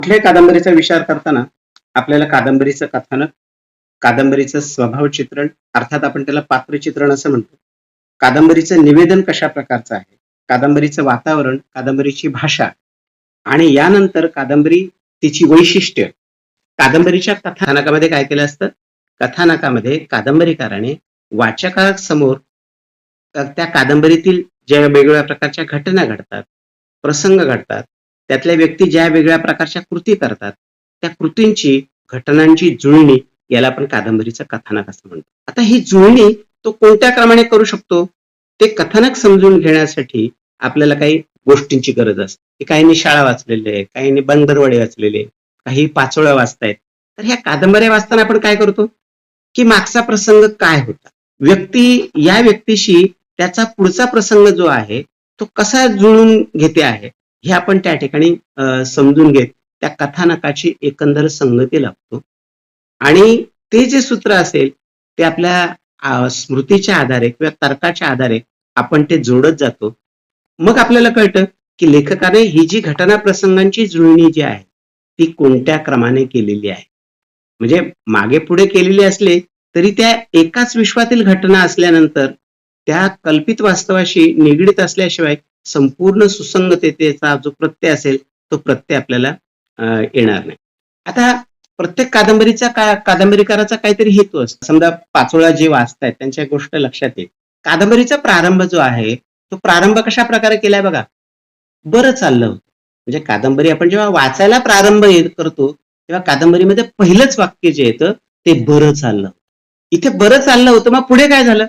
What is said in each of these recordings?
कुठल्याही कादंबरीचा विचार करताना आपल्याला कादंबरीचं कथानक कादंबरीचं स्वभाव चित्रण अर्थात आपण त्याला पात्र चित्रण असं म्हणतो. कादंबरीचं निवेदन कशा प्रकारचं आहे? कादंबरीचं वातावरण कादंबरीची भाषा आणि यानंतर कादंबरी तिची वैशिष्ट्य. कादंबरीच्या कथानकामध्ये काय केलं असतं? कथानकामध्ये कादंबरीकाराने वाचकासमोर त्या कादंबरीतील ज्या वेगवेगळ्या प्रकारच्या घटना घडतात प्रसंग घडतात त्यातल्या व्यक्ती ज्या वेगळ्या प्रकारच्या कृती करतात त्या कृतींची घटनांची जुळणी याला आपण कादंबरीचं कथानक असं म्हणतो. आता ही जुळणी तो कोणत्या क्रमाने करू शकतो? ते कथानक समजून घेण्यासाठी आपल्याला काही गोष्टींची गरज असते. काहींनी शाळा वाचलेली आहे काहींनी बंदरवडे वाचलेले काही पाचोळ्या वाचतायत. तर ह्या कादंबऱ्या वाचताना आपण काय करतो? की मागचा प्रसंग काय होता? व्यक्ती या व्यक्तीशी त्याचा पुढचा प्रसंग जो आहे तो कसा जुळून घेते आहे? हे आपण त्या ठिकाणी समजून घेत त्या कथानकाची एकंदर संगती लागतो आणि ते जे सूत्र असेल ते आपल्या स्मृतीच्या आधारे किंवा तर्काच्या आधारे आपण ते जोडत जातो. मग आपल्याला कळतं की लेखकाने ही जी घटना प्रसंगांची जुळणी जी आहे ती कोणत्या क्रमाने केलेली आहे? म्हणजे मागे पुढे केलेली असले तरी त्या एकाच विश्वातील घटना असल्यानंतर त्या कल्पित वास्तवाशी निगडीत असल्याशिवाय संपूर्ण सुसंगततेचा जो प्रत्यय असेल तो प्रत्यय आपल्याला येणार नाही. आता प्रत्येक कादंबरीचा का कादंबरीकाराचा काहीतरी हेतू असतो. समजा पाचोळा जे वाचतायत त्यांच्या गोष्ट लक्षात येईल. कादंबरीचा प्रारंभ जो आहे तो प्रारंभ कशा प्रकारे केलाय बघा? बरं चाललं होतं. म्हणजे कादंबरी आपण जेव्हा वाचायला प्रारंभ करतो तेव्हा कादंबरीमध्ये पहिलंच वाक्य जे येतं ते बरं चाललं इथे बरं चाललं होतं मग पुढे काय झालं?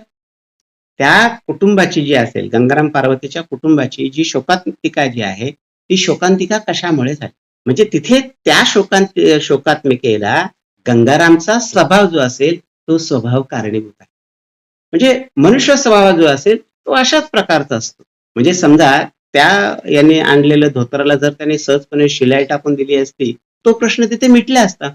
त्या कुटुंबाची जी असेल गंगाराम पार्वतीच्या कुटुंबाची जी शोकांतिका जी आहे ती शोकांतिका कशामुळे झाली? म्हणजे तिथे त्या शोकांत शोकात्मिकेला गंगारामचा स्वभाव जो असेल तो स्वभाव कारणीभूत आहे. म्हणजे मनुष्य स्वभाव जो असेल तो अशाच प्रकारचा असतो. म्हणजे समजा त्या याने आणलेलं धोतराला जर त्याने सहजपणे शिलाई टाकून दिली असती तो प्रश्न तिथे मिटला असता.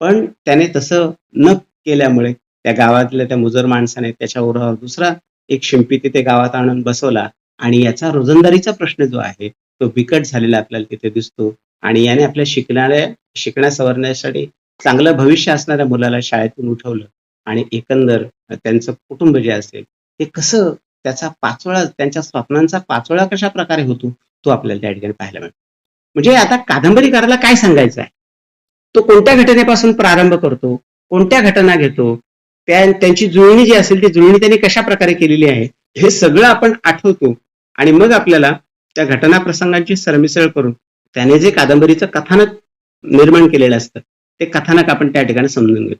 पण त्याने तसं न केल्यामुळे त्या गावातल्या त्या मुजर माणसाने त्याच्या ओढावर दुसरा एक शिंपी तिथे गावात आणून बसवला आणि याचा रोजंदारीचा प्रश्न जो आहे तो बिकट झालेला आपल्याला तिथे दिसतो. आणि याने आपल्या शिकणाऱ्या शिकण्या सवरण्यासाठी चांगलं भविष्य असणाऱ्या मुलाला शाळेतून उठवलं. आणि एकंदर त्यांचं कुटुंब जे असेल ते कसं त्याचा पाचोळा त्यांच्या स्वप्नांचा पाचोळा कशा प्रकारे होतो तो आपल्याला त्या ठिकाणी पाहायला मिळतो. म्हणजे आता कादंबरीकाराला काय सांगायचं आहे? तो कोणत्या घटनेपासून प्रारंभ करतो? कोणत्या घटना घेतो? त्यांची जुळणी जी असेल ती जुळणी त्यांनी कशा प्रकारे केलेली आहे हे सगळं आपण आठवतो. आणि मग आपल्याला त्या घटना प्रसंगांची सरमिसळ करून त्याने जे कादंबरीचं कथानक निर्माण केलेलं असतं ते कथानक आपण त्या ठिकाणी समजून घेतो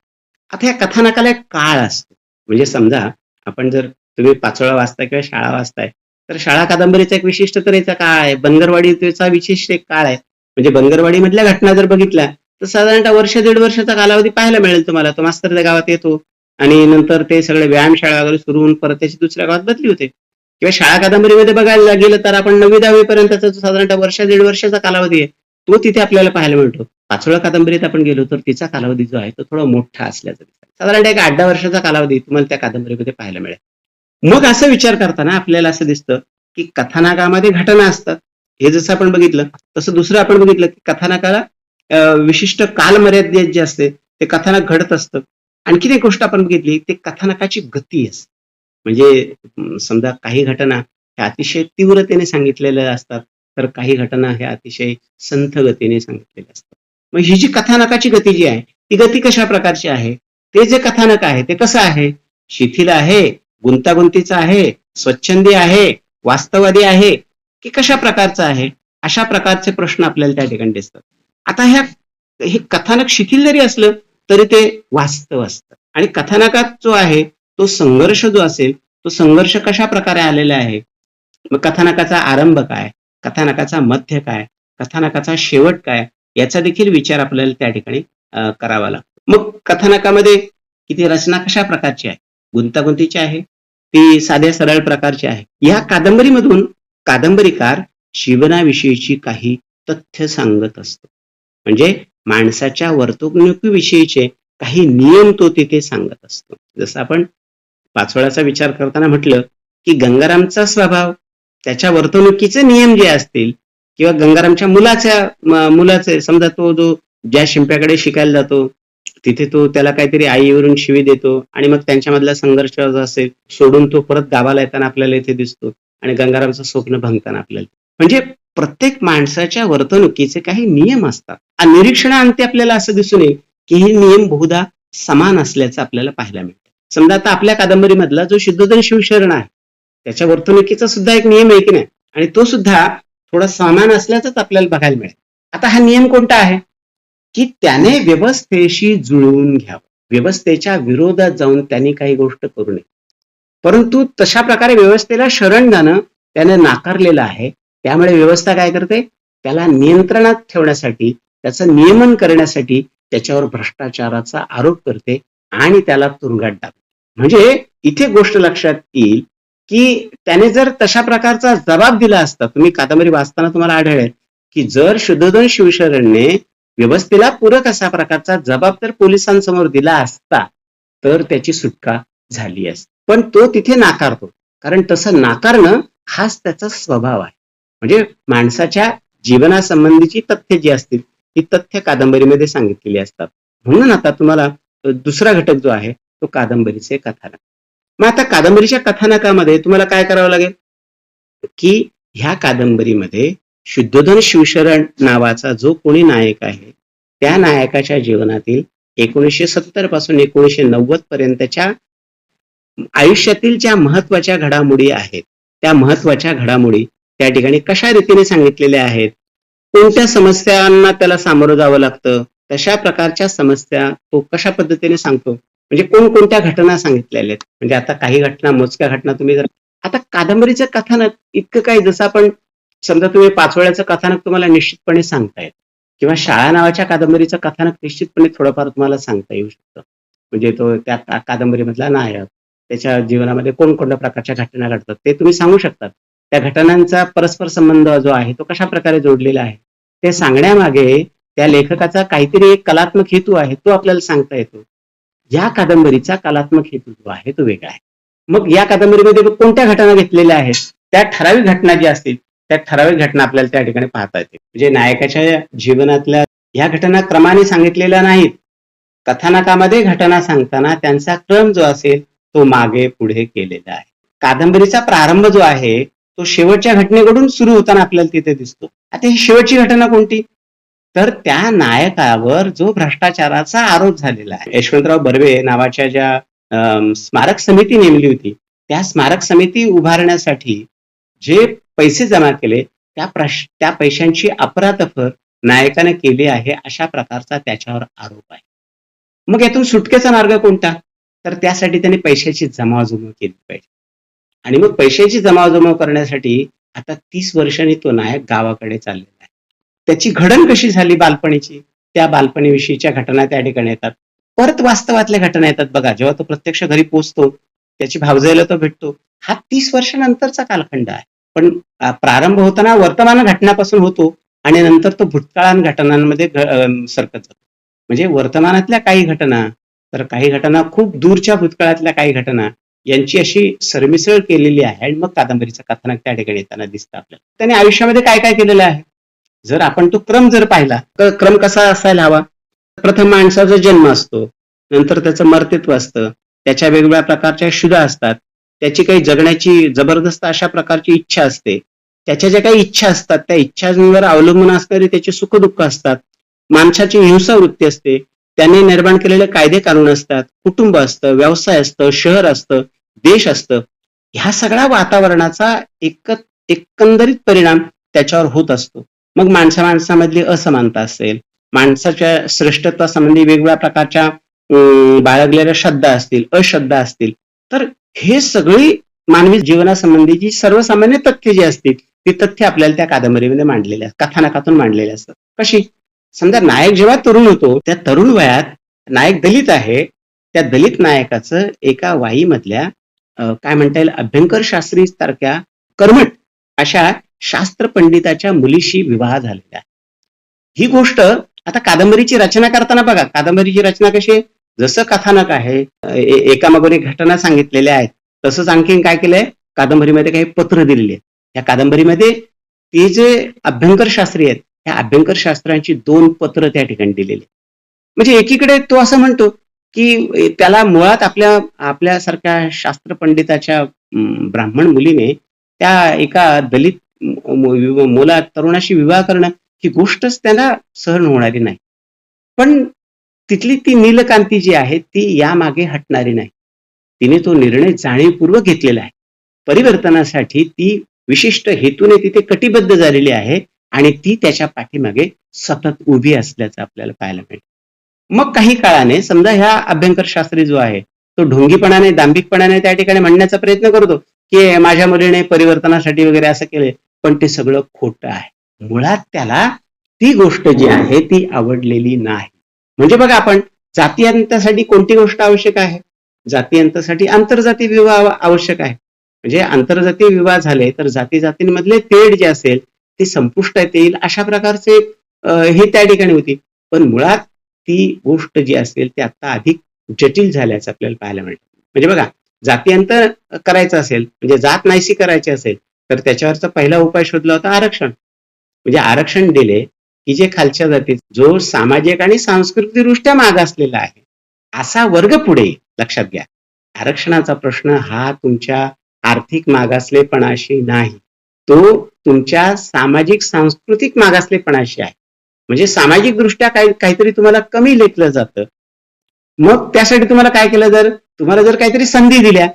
आता या कथानकाला एक काळ असतो. म्हणजे समजा आपण जर तुम्ही पाचोळा वाचताय किंवा शाळा वाचताय तर शाळा कादंबरीचा एक विशिष्ट तऱ्हेचा काळ आहे. बंगरवाडीचा विशिष्ट एक काळ आहे. म्हणजे बंगरवाडीमधल्या घटना जर बघितल्या तर साधारणतः वर्ष दीड वर्षाचा कालावधी पाहायला मिळेल तुम्हाला. तो मास्तर त्या गावात येतो आणि नंतर ते सगळे व्यायामशाळा वगैरे सुरू होऊन परत त्याची दुसऱ्या गावात बदली होते. किंवा शाळा कादंबरीमध्ये बघायला गेलं तर आपण नववी दहावी पर्यंतचा जो साधारणतः वर्ष दीड वर्षाचा कालावधी आहे तो तिथे आपल्याला पाहायला मिळतो. पाचोळा कादंबरीत आपण गेलो तर तिचा कालावधी जो आहे तो थोडा मोठा असल्याचा दिसतो. साधारणतः एक आठ दहा वर्षाचा कालावधी तुम्हाला त्या कादंबरीमध्ये पाहायला मिळेल. मग असं विचार करताना आपल्याला असं दिसतं की कथानकामध्ये घटना असतात. हे जसं आपण बघितलं तसं दुसरं आपण बघितलं की कथानकाला विशिष्ट कालमर्यादेत जे असते ते कथानक घडत असतं. आणखीन एक गोष्ट आपण बघितली ते कथानकाची गती असते. म्हणजे समजा काही घटना ह्या अतिशय तीव्रतेने सांगितलेल्या असतात तर काही घटना ह्या अतिशय संथ गतीने सांगितलेल्या असतात. मग ही जी कथानकाची गती जी आहे ती गती कशा प्रकारची आहे? ते जे कथानक आहे ते कसं आहे? शिथिल आहे गुंतागुंतीचं आहे स्वच्छंदी आहे वास्तवादी आहे की कशा प्रकारचं आहे? अशा प्रकारचे प्रश्न आपल्याला त्या ठिकाणी दिसतात. आता ह्या हे कथानक शिथिल जरी असलं तरी ते वास्तव असतं. आणि कथानकात जो आहे तो संघर्ष जो असेल तो संघर्ष कशा प्रकारे आलेला आहे? मग कथानकाचा आरंभ काय? कथानकाचा मध्य काय? कथानकाचा शेवट काय? याचा देखील विचार आपल्याला त्या ठिकाणी करावा लागतो. मग कथानकामध्ये किती रचना कशा प्रकारची आहे? गुंतागुंतीची आहे ती साध्या सरळ प्रकारची आहे. या कादंबरीमधून कादंबरीकार जीवनाविषयीची काही तथ्य सांगत असतो. म्हणजे माणसाच्या वर्तणुकीविषयीचे काही नियम तो तिथे सांगत असतो. जसं आपण पाचोळ्याचा विचार करताना म्हटलं की गंगारामचा स्वभाव त्याच्या वर्तणुकीचे नियम जे असतील किंवा गंगारामच्या मुलाच्या मुलाचे समजा तो जो ज्या शिंप्याकडे शिकायला जातो तिथे तो त्याला काहीतरी आईवरून शिवी देतो आणि मग त्यांच्यामधला संघर्ष असेल सोडून तो परत गावाला येताना आपल्याला इथे दिसतो आणि गंगारामचं स्वप्न भंगताना आपल्याला म्हणजे प्रत्येक माणसाच्या वर्तणुकीचे काही नियम असतात. आणि निरीक्षणाअंती आपल्याला असं दिसून येईल की हे नियम बहुधा समान असल्याचं आपल्याला पाहायला मिळतं. समजा आता आपल्या कादंबरीमधला जो शुद्धोधन शिवशरण आहे त्याच्या वर्तणुकीचा सुद्धा एक नियम आहे की नाही? आणि तो सुद्धा थोडा समान असल्याचंच आपल्याला बघायला मिळेल. आता हा नियम कोणता आहे? की त्याने व्यवस्थेशी जुळवून घ्यावं. व्यवस्थेच्या विरोधात जाऊन त्यांनी काही गोष्ट करू नये. परंतु तशा प्रकारे व्यवस्थेला शरण जाणं त्याने नाकारलेलं आहे. त्यामुळे व्यवस्था काय करते? त्याला नियंत्रणात ठेवण्यासाठी त्याचं नियमन करण्यासाठी त्याच्यावर भ्रष्टाचाराचा आरोप करते आणि त्याला तुरुंगात टाकते. म्हणजे इथे गोष्ट लक्षात येईल की त्याने जर तशा प्रकारचा जबाब दिला असता तुम्ही कादंबरी वाचताना तुम्हाला आढळेल की जर शुद्धोधन शिवशरणने व्यवस्थेला पूरक असा प्रकारचा जबाब तर पोलिसांसमोर दिला असता तर त्याची सुटका झाली असती. पण तो तिथे नाकारतो. कारण तसं नाकारणं हाच त्याचा स्वभाव आहे. म्हणजे माणसाच्या जीवनासंबंधीची तथ्य जी असतील ती तथ्य कादंबरीमध्ये सांगितलेली असतात. म्हणून आता तुम्हाला दुसरा घटक जो आहे तो कादंबरीचे कथानक. मग आता कादंबरीच्या कथानकामध्ये तुम्हाला काय करावं लागेल? की ह्या कादंबरीमध्ये शुद्धोधन शिवशरण नावाचा जो कोणी नायक आहे त्या नायकाच्या जीवनातील एकोणीसशे सत्तरपासून एकोणीसशे नव्वद पर्यंतच्या आयुष्यातील ज्या महत्त्वाच्या घडामोडी आहेत त्या महत्त्वाच्या घडामोडी त्या ठिकाणी कशा रीतीने सांगितलेल्या आहेत? कोणत्या समस्यांना त्याला सामोरं जावं लागतं? तशा प्रकारच्या समस्या तो कशा पद्धतीने सांगतो? म्हणजे कोणकोणत्या घटना सांगितलेल्या आहेत? म्हणजे आता काही घटना मोजक्या घटना तुम्ही जर आता कादंबरीचं कथानक इतकं काही जसं आपण समजा तुम्ही पाचवड्याचं कथानक तुम्हाला निश्चितपणे सांगता येत. किंवा शाळा नावाच्या कादंबरीचं कथानक निश्चितपणे थोडंफार तुम्हाला सांगता येऊ शकतं. म्हणजे तो त्या कादंबरीमधला नायक त्याच्या जीवनामध्ये कोणकोणत्या प्रकारच्या घटना घडतात ते तुम्ही सांगू शकतात. त्या घटनांचा परस्पर संबंध जो आहे तो कशा प्रकारे जोडलेला आहे ते सांगण्यामागे त्या लेखकाचा काहीतरी एक कलात्मक हेतू आहे तो आपल्याला सांगता येतो. या कादंबरीचा कलात्मक हेतू जो आहे तो वेगळा आहे. मग या कादंबरीमध्ये कोणत्या घटना घेतलेल्या आहेत? त्या ठराविक घटना ज्या असतील त्या ठराविक घटना आपल्याला त्या ठिकाणी पाहता येते म्हणजे नायकाच्या जीवनातल्या ह्या घटना क्रमाने सांगितलेल्या नाहीत. कथानकामध्ये घटना सांगताना त्यांचा क्रम जो असेल तो मागे पुढे केलेला आहे. कादंबरीचा प्रारंभ जो आहे तो शेवटच्या घटनेकडून सुरू होताना आपल्याला तिथे दिसतो. आता ही शेवटची घटना कोणती? तर त्या नायकावर जो भ्रष्टाचाराचा आरोप झालेला आहे. यशवंतराव बर्वे नावाच्या ज्या स्मारक समिती नेमली होती त्या स्मारक समिती उभारण्यासाठी जे पैसे जमा केले त्या प्रश त्या पैशांची अपरातफर नायकाने केली आहे अशा प्रकारचा त्याच्यावर आरोप आहे. मग यातून सुटकेचा मार्ग कोणता? तर त्यासाठी त्याने पैशाची जमावजमा केली पाहिजे. आणि मग पैशाची जमावजमाव करण्यासाठी आता तीस वर्षांनी तो नायक गावाकडे चाललेला आहे. त्याची घडण कशी झाली बालपणीची? त्या बालपणीविषयीच्या घटना त्या ठिकाणी येतात. परत वास्तवातल्या घटना येतात बघा. जेव्हा तो प्रत्यक्ष घरी पोचतो त्याची भावजायला तो भेटतो. हा तीस वर्षानंतरचा कालखंड आहे. पण प्रारंभ होताना वर्तमान घटनापासून होतो आणि नंतर तो भूतकाळान घटनांमध्ये सरकत जातो. म्हणजे वर्तमानातल्या काही घटना तर काही घटना खूप दूरच्या भूतकाळातल्या काही घटना यांची अशी सरमिसळ केलेली आहे आणि मग कादंबरीचं कथानक त्या ठिकाणी येताना दिसतं आपल्याला. त्याने आयुष्यामध्ये काय काय केलेलं आहे? जर आपण तो क्रम जर पाहिला तर क्रम कसा असायला हवा? प्रथम माणसाचा जन्म असतो नंतर त्याचं मर्तित्व असतं त्याच्या वेगवेगळ्या प्रकारच्या शुदा असतात त्याची काही जगण्याची जबरदस्त अशा प्रकारची इच्छा असते. त्याच्या ज्या काही इच्छा असतात त्या इच्छांवर अवलंबून असणारी त्याची सुखदुःख असतात. माणसाची हिंसा वृत्ती असते त्यांनी निर्माण केलेले कायदे कानून असतात कुटुंब असतं व्यवसाय असतं शहर असतं देश असतं. ह्या सगळ्या वातावरणाचा एक एकंदरीत परिणाम त्याच्यावर होत असतो. मग माणसा माणसामधली असमानता असेल माणसाच्या श्रेष्ठत्वासंबंधी वेगवेगळ्या प्रकारच्या बाळगलेल्या श्रद्धा असतील अश्रद्धा असतील तर हे सगळी मानवी जीवनासंबंधीची सर्वसामान्य तथ्य जी असतील ती तथ्य आपल्याला त्या कादंबरीमध्ये मांडलेली असतात कथानकातून मांडलेली असतात. कशी? समजा नायक जेव्हा तरुण होतो त्या तरुण वयात नायक दलित आहे त्या दलित नायकाचं एका वाईमधल्या काय म्हणता येईल अभ्यंकर शास्त्री सारख्या कर्मट अशा शास्त्र पंडिताच्या मुलीशी विवाह झालेला आहे. ही गोष्ट आता कादंबरीची रचना करताना बघा. कादंबरीची रचना कशी आहे? जसं कथानक आहे एकामागून एक घटना सांगितलेल्या आहेत. तसंच आणखीन काय केलंय? कादंबरीमध्ये काही पत्र दिलेली आहेत. या कादंबरीमध्ये ते जे अभ्यंकर शास्त्री आहेत ह्या अभ्यंकर शास्त्रांची दोन पत्र त्या ठिकाणी दिलेली. म्हणजे एकीकडे तो असं म्हणतो की त्याला मुळात आपल्या आपल्यासारख्या शास्त्र पंडिताच्या ब्राह्मण मुलीने त्या एका दलित मुला तरुणाशी विवाह करणं ही गोष्टच त्यांना सहन होणारी नाही. पण तिथली ती नीलकांती जी आहे ती यामागे हटणारी नाही. तिने तो निर्णय जाणीवपूर्वक घेतलेला आहे. परिवर्तनासाठी ती विशिष्ट हेतूने तिथे कटिबद्ध झालेली आहे. आणि ती त्याच्या पाठीमागे सतत उभी असल्याचं आपल्याला पाहायला मिळतं. मग काही काळाने समजा ह्या अभ्यंकर शास्त्री जो आहे तो ढोंगीपणाने दांभिकपणाने त्या ठिकाणी म्हणण्याचा प्रयत्न करतो की माझ्या मुलीने परिवर्तनासाठी वगैरे असं केलंय पण ते सगळं खोटं आहे. मुळात त्याला ती गोष्ट जी आहे ती आवडलेली नाही. म्हणजे बघा आपण जातीयंतासाठी कोणती गोष्ट आवश्यक आहे? जातीयंतासाठी आंतरजातीय विवाह आवश्यक आहे. म्हणजे आंतरजातीय विवाह झाले तर जाती जातींमधले तेढ जे असेल ते संपुष्टात येईल अशा प्रकारचे हे त्या ठिकाणी होती. पण मुळात ती गोष्ट जी असेल ती आता अधिक जटिल झाल्याचं आपल्याला पाहायला मिळतं. म्हणजे बघा जातीयांतर करायचं असेल म्हणजे जात नाहीशी करायची असेल तर त्याच्यावरचा पहिला उपाय शोधला होता आरक्षण. म्हणजे आरक्षण दिले की जे खालच्या जाती जो सामाजिक आणि सांस्कृतिकदृष्ट्या मागासलेला आहे असा वर्ग पुढे लक्षात घ्या. आरक्षणाचा प्रश्न हा तुमच्या आर्थिक मागासलेपणाशी नाही. तो तुमच्या सामाजिक सांस्कृतिक मागासलेपणाशी आहे. म्हणजे सामाजिक दृष्ट्या काही काहीतरी तुम्हाला कमी लेखलं जातं. मग त्यासाठी तुम्हाला काय केलं जर तुम्हाला जर काहीतरी संधी दिल्या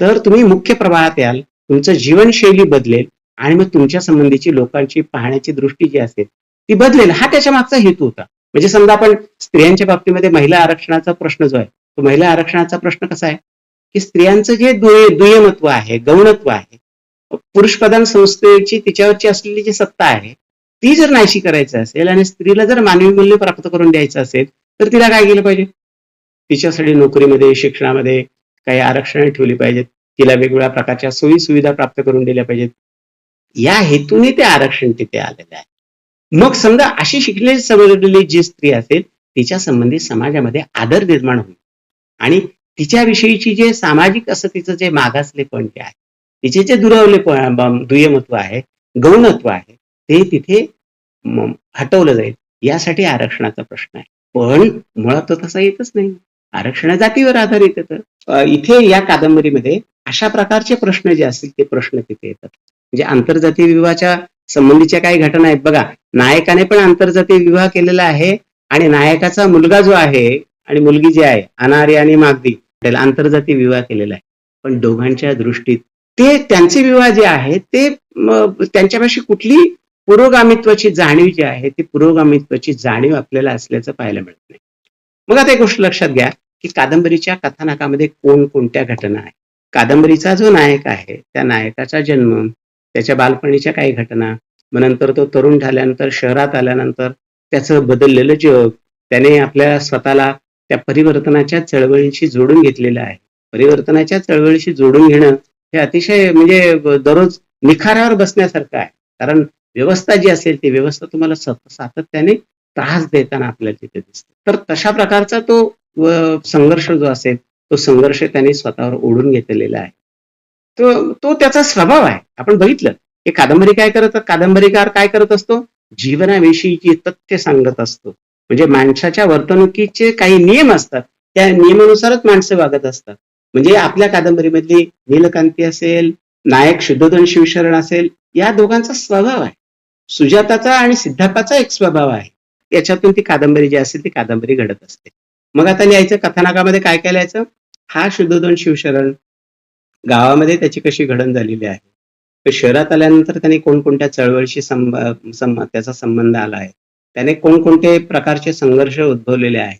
तर तुम्ही मुख्य प्रवाहात याल तुमचं जीवनशैली बदलेल आणि मग तुमच्या संबंधीची लोकांची पाहण्याची दृष्टी जी असेल ती बदलेल. हा त्याच्या मागचा हेतू होता. म्हणजे समजा आपण स्त्रियांच्या बाबतीमध्ये महिला आरक्षणाचा प्रश्न जो आहे तो महिला आरक्षणाचा प्रश्न कसा आहे? की स्त्रियांचं जे दुय- दुय्यमत्व आहे गौणत्व आहे पुरुषप्रधान संस्थेची तिच्यावरची असलेली जी सत्ता आहे ती जर नाहीशी करायची असेल आणि स्त्रीला जर मानवी मूल्य प्राप्त करून द्यायचं असेल तर तिला काय केलं पाहिजे? तिच्यासाठी नोकरीमध्ये शिक्षणामध्ये काही आरक्षण ठेवली पाहिजेत. तिला वेगवेगळ्या प्रकारच्या सोयी सुविधा प्राप्त करून दिल्या पाहिजेत. या हेतूने ते आरक्षण तिथे आलेलं आहे. मग समजा अशी शिकलेली समजलेली जी स्त्री असेल तिच्या संबंधी समाजामध्ये आदर निर्माण होईल. आणि तिच्याविषयीची जे सामाजिक असं तिचं जे मागासलेपण जे आहे तिचे जे दुरावले दुय्यमत्व आहे गौणत्व आहे ते तिथे हटवलं जाईल यासाठी आरक्षणाचा प्रश्न आहे. पण मुळात तो तसा येतच नाही. आरक्षण जातीवर आधारित येतं इथे या कादंबरीमध्ये अशा प्रकारचे प्रश्न जे असतील ते प्रश्न तिथे येतात. म्हणजे आंतरजातीय विवाहाच्या संबंधीच्या काही घटना आहेत. बघा नायकाने पण आंतरजातीय विवाह केलेला आहे आणि नायकाचा मुलगा जो आहे आणि मुलगी जी आहे अनारी आणि मागदी त्याला आंतरजातीय विवाह केलेला आहे. पण दोघांच्या दृष्टीत ते त्यांचे विवाह जे आहेत ते त्यांच्यापाशी कुठली पुरोगामित्वाची जाणीव जी आहे ती पुरोगामित्वाची जाणीव आपल्याला असल्याचं पाहायला मिळत नाही. मग आता एक गोष्ट लक्षात घ्या की कादंबरीच्या कथानकामध्ये कोण कोणत्या घटना आहेत? कादंबरीचा जो नायक आहे त्या नायकाचा जन्म त्याच्या बालपणीच्या काही घटना मग नंतर तो तरुण झाल्यानंतर शहरात आल्यानंतर त्याचं बदललेलं जग त्याने आपल्या स्वतःला त्या परिवर्तनाच्या चळवळीशी जोडून घेतलेलं आहे. परिवर्तनाच्या चळवळीशी जोडून घेणं हे अतिशय म्हणजे दररोज निखाऱ्यावर बसण्यासारखं आहे. कारण व्यवस्था जी असेल ती व्यवस्था तुम्हाला सातत्याने त्रास देताना आपल्याला तिथे दिसते. तर तशा प्रकारचा तो संघर्ष जो असेल तो संघर्ष त्याने स्वतःवर ओढून घेतलेला आहे. तो तो त्याचा स्वभाव आहे. आपण बघितलं की कादंबरी काय करत कादंबरीकार काय करत असतो? जीवनाविषयीची तथ्य सांगत असतो. म्हणजे माणसाच्या वर्तणुकीचे काही नियम असतात. त्या नियमानुसारच माणसं वागत असतात. म्हणजे आपल्या कादंबरीमधली नीलकांती असेल नायक शुद्धोधन शिवशरण असेल या दोघांचा स्वभाव आहे. सुजाताचा आणि सिद्धार्थाचा एक स्वभाव आहे. याच्यातून ती कादंबरी जी असेल ती कादंबरी घडत असते. मग आता लिहायचं कथानकामध्ये काय काय लिहायचं? हा शुद्धोधन शिवशरण गावामध्ये त्याची कशी घडण झालेली आहे? तर शहरात आल्यानंतर त्याने कोणकोणत्या चळवळीशी संब सं- त्याचा संबंध आला आहे? त्याने कोणकोणते प्रकारचे संघर्ष उद्भवलेले आहेत?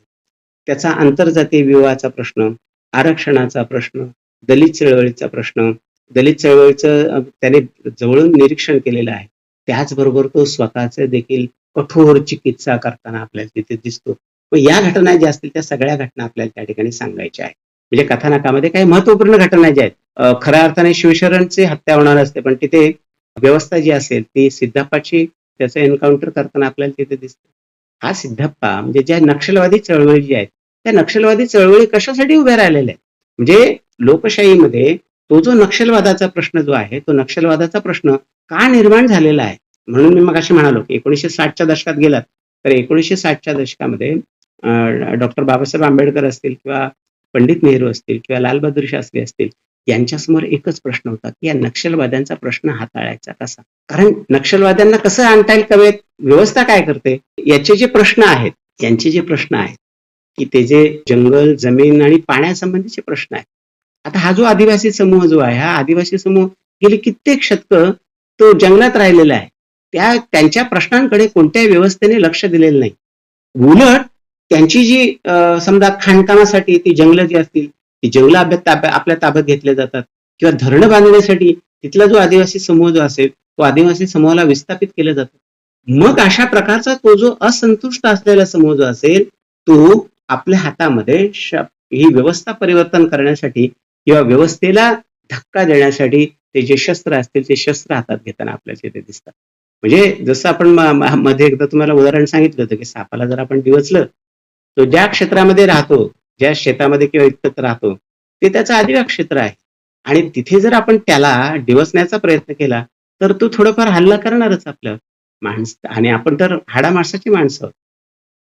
त्याचा आंतरजातीय विवाहाचा प्रश्न आरक्षणाचा प्रश्न दलित चळवळीचा प्रश्न दलित चळवळीचं त्याने जवळून निरीक्षण केलेलं आहे. त्याचबरोबर तो स्वतःचे देखील कठोर चिकित्सा करताना आपल्याला तिथे दिसतो. मग या घटना ज्या असतील त्या सगळ्या घटना आपल्याला त्या ठिकाणी सांगायच्या आहेत. म्हणजे कथानकामध्ये काही महत्त्वपूर्ण घटना ज्या आहेत खऱ्या अर्थाने शिवशरणची हत्या होणार असते पण तिथे व्यवस्था जी असेल ती सिद्धप्पाची त्याचं एन्काउंटर करताना आपल्याला तिथे दिसते. हा सिद्धप्पा म्हणजे ज्या नक्षलवादी चळवळी जी आहेत त्या नक्षलवादी चळवळी कशासाठी उभ्या राहिलेल्या आहेत? म्हणजे लोकशाहीमध्ये तो जो नक्षलवादाचा प्रश्न जो आहे तो नक्षलवादाचा प्रश्न का निर्माण झालेला आहे? म्हणून मी मग अशी म्हणालो की एकोणीसशे साठच्या दशकात गेलात तर एकोणीसशे साठच्या दशकामध्ये डॉक्टर बाबासाहेब आंबेडकर असतील किंवा पंडित नेहरू असतील किंवा लालबहादूर शास्त्री असतील यांच्यासमोर एकच प्रश्न होता की या नक्षलवाद्यांचा प्रश्न हाताळायचा कसा? कारण नक्षलवाद्यांना कसं आणता येईल कवेत? व्यवस्था काय करते? याचे जे प्रश्न आहेत यांचे जे प्रश्न आहेत की ते जे जंगल जमीन आणि पाण्यासंबंधीचे प्रश्न आहेत. आता हा जो आदिवासी समूह जो आहे हा आदिवासी समूह गेली कित्येक शतक तो जंगलात राहिलेला आहे. त्या त्यांच्या प्रश्नांकडे कोणत्याही व्यवस्थेने लक्ष दिलेलं नाही. उलट त्यांची जी समजा खाणकामासाठी ती जंगलं जी असतील ती जंगलं ताब्या- आपल्या ताब्यात घेतले जातात. किंवा धरणं बांधण्यासाठी तिथला जो आदिवासी समूह जो असेल तो आदिवासी समूहाला विस्थापित केलं जातं. मग अशा प्रकारचा तो जो असंतुष्ट असलेला समूह जो असेल तो आपल्या हातामध्ये श- ही व्यवस्था परिवर्तन करण्यासाठी किंवा व्यवस्थेला धक्का देण्यासाठी ते जे शस्त्र असतील ते शस्त्र हातात घेताना आपल्याला तिथे दिसतात. म्हणजे जसं आपण मध्ये एकदा तुम्हाला उदाहरण सांगितलं होतं की सापाला जर आपण डिवचलं तो ज्या क्षेत्रामध्ये राहतो ज्या शेतामध्ये किंवा इतकत राहतो ते त्याचं आदिवा क्षेत्र आहे. आणि तिथे जर आपण त्याला डिवचण्याचा प्रयत्न केला तर तो थोडंफार हल्ला करणारच आपलं माणस. आणि आपण तर हाडा माणसाची माणसं आहोत.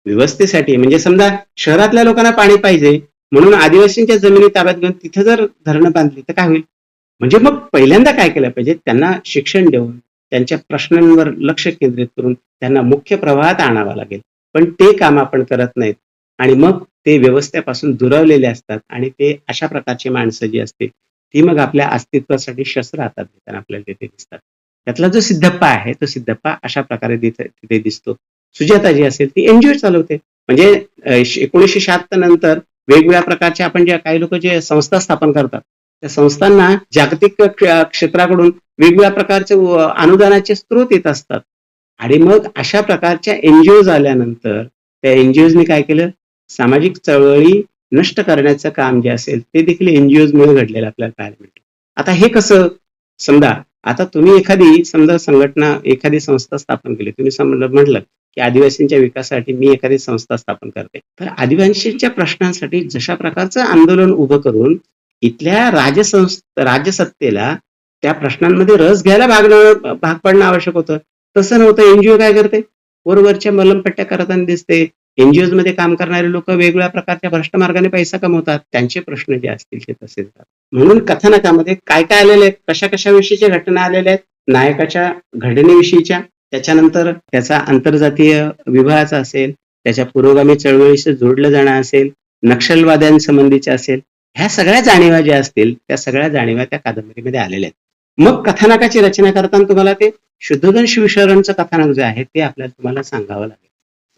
व्यवस्थेसाठी म्हणजे समजा शहरातल्या लोकांना पाणी पाहिजे म्हणून आदिवासींच्या जमिनी ताब्यात घेऊन तिथे जर धरणं बांधली तर काय होईल? म्हणजे मग पहिल्यांदा काय केलं पाहिजे? त्यांना शिक्षण देऊन त्यांच्या प्रश्नांवर लक्ष केंद्रित करून त्यांना मुख्य प्रवाहात आणावा लागेल. पण ते काम आपण करत नाहीत. आणि मग ते व्यवस्थेपासून दुरावलेले असतात आणि ते अशा प्रकारची माणसं जी असते ती मग आपल्या अस्तित्वासाठी शस्त्र हातात घेताना आपल्याला तिथे दिसतात. त्यातला जो सिद्धप्पा आहे तो सिद्धप्पा अशा प्रकारे तिथे तिथे दिसतो. सुजाता जी असेल ती एनजीओ चालवते. म्हणजे एकोणीसशे शहात्तर नंतर वेगवेगळ्या प्रकारच्या आपण ज्या काही लोक जे संस्था स्थापन करतात त्या संस्थांना जागतिक क्षेत्राकडून वेगवेगळ्या प्रकारचे अनुदानाचे स्रोत येत असतात. आणि मग अशा प्रकारच्या एनजीओ आल्यानंतर त्या एनजीओजनी काय केलं? सामाजिक चळवळी नष्ट करण्याचं काम जे असेल ते देखील एनजीओ मुळे घडलेलं आपल्याला पाहायला मिळतं. आता हे कसं? समजा आता तुम्ही एखादी समजा संघटना एखादी संस्था स्थापन केली तुम्ही समजा म्हटलं की आदिवासींच्या विकासासाठी मी एखादी संस्था स्थापन करते. तर आदिवासींच्या प्रश्नांसाठी जशा प्रकारचं आंदोलन उभं करून इथल्या राजसंस राजसत्तेला त्या प्रश्नांमध्ये रस घ्यायला भागणं भाग पडणं आवश्यक होतं. तसं नव्हतं. एनजीओ काय करते? वरवरच्या मलमपट्ट्या करताना दिसते. एनजीओ मध्ये काम करणारे लोक वेगवेगळ्या प्रकारच्या भ्रष्ट मार्गाने पैसा कमवतात. त्यांचे प्रश्न जे असतील ते तसेच म्हणून कथानकामध्ये काय काय आलेले आहेत? कशा कशाविषयीच्या घटना आलेल्या आहेत? नायकाच्या घटनेविषयीच्या त्याच्यानंतर त्याचा आंतरजातीय विवाहाचा असेल त्याच्या पुरोगामी चळवळीशी जोडलं जाणं असेल नक्षलवाद्यांसंबंधीचे असेल ह्या सगळ्या जाणीवा ज्या असतील त्या सगळ्या जाणीवा त्या कादंबरीमध्ये आलेल्या आहेत. मग कथानकाची रचना करताना तुम्हाला ते शुद्धोधन शिवशरणचं कथानक जे आहे ते आपल्याला तुम्हाला सांगावं लागेल.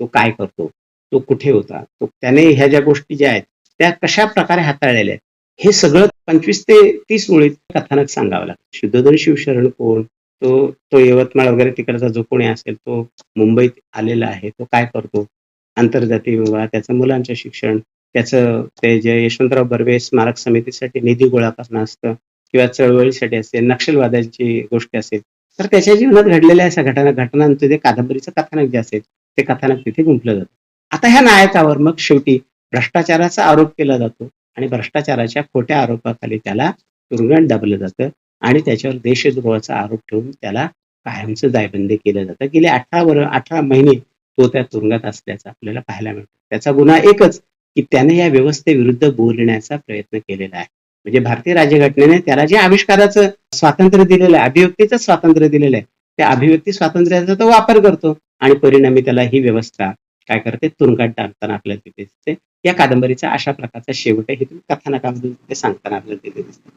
तो काय करतो? तो कुठे होता? तो त्याने ह्या ज्या गोष्टी ज्या आहेत त्या कशा प्रकारे हाताळलेल्या आहेत? हे सगळं पंचवीस ते तीस ओळीत कथानक सांगावं लागतं. शुद्धोधन शिवशरण कोण? तो तो यवतमाळ वगैरे तिकडचा जो कोणी असेल तो मुंबईत आलेला आहे तो काय करतो? आंतरजातीय विवाह त्याचं मुलांचं शिक्षण त्याचं ते जे यशवंतराव बर्वे स्मारक समितीसाठी निधी गोळा करणं असतं किंवा चळवळीसाठी असेल नक्षलवादाची गोष्टी असेल तर त्याच्या जीवनात घडलेल्या अशा घटना घटनांचं जे कादंबरीचं कथानक जे असेल ते कथानक तिथे गुंपलं जातं. आता ह्या नायकावर मग शेवटी भ्रष्टाचाराचा आरोप केला जातो आणि भ्रष्टाचाराच्या खोट्या आरोपाखाली त्याला तुरुंगात दाबलं जातं आणि त्याच्यावर देशद्रोहाचा आरोप ठेवून त्याला कायमचं जायबंदी केलं जातं. गेले अठरा वर अठरा महिने तो त्या तुरुंगात असल्याचं आपल्याला पाहायला मिळतं. त्याचा गुन्हा एकच की त्याने या व्यवस्थेविरुद्ध बोलण्याचा प्रयत्न केलेला आहे. म्हणजे भारतीय राज्यघटनेने त्याला जे आविष्काराचं स्वातंत्र्य दिलेलं आहे अभिव्यक्तीचं स्वातंत्र्य दिलेलं आहे त्या अभिव्यक्ती स्वातंत्र्याचा तो वापर करतो आणि परिणामी त्याला ही व्यवस्था काय करते? तुरुंगात टाकताना आपल्याला तिथे दिसते. या कादंबरीचा अशा प्रकारचा शेवट आहे हे तुम्ही कथानकामध्ये सांगताना आपल्याला तिथे दिसते.